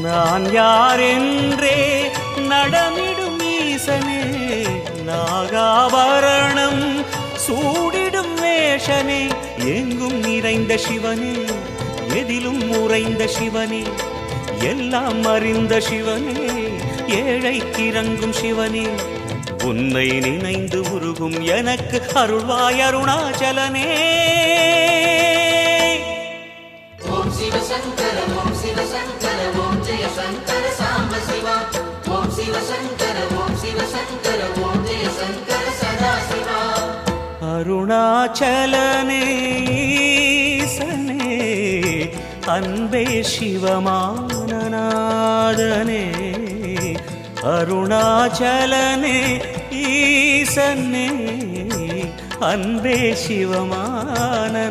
நான் யாரென்றே நடமிடும் ஈசனே நாகாபரணம் சூடிடும் வேஷனே எங்கும் நிறைந்த சிவனே எதிலும் உறைந்த சிவனே எல்லாம் அறிந்த சிவனே ஏழைக்கிறங்கும் சிவனே. உன்னை நினைந்து உருகும் எனக்கு அருள்வாய் அருணாச்சலனே. ஓம் சிவ ஓம் சிவ ஜெய சங்கர சாம்ப சிவா. ஓம் சிவ சங்கர ஓம் சிவ சங்கர ஓம் ஜெய சங்கர சதா சிவா அருணாச்சலனே ஈசனே அன்பே சிவமானநாதனே. அருணாச்சலனே ஈசனே அன்பே சிவமானநாதனே.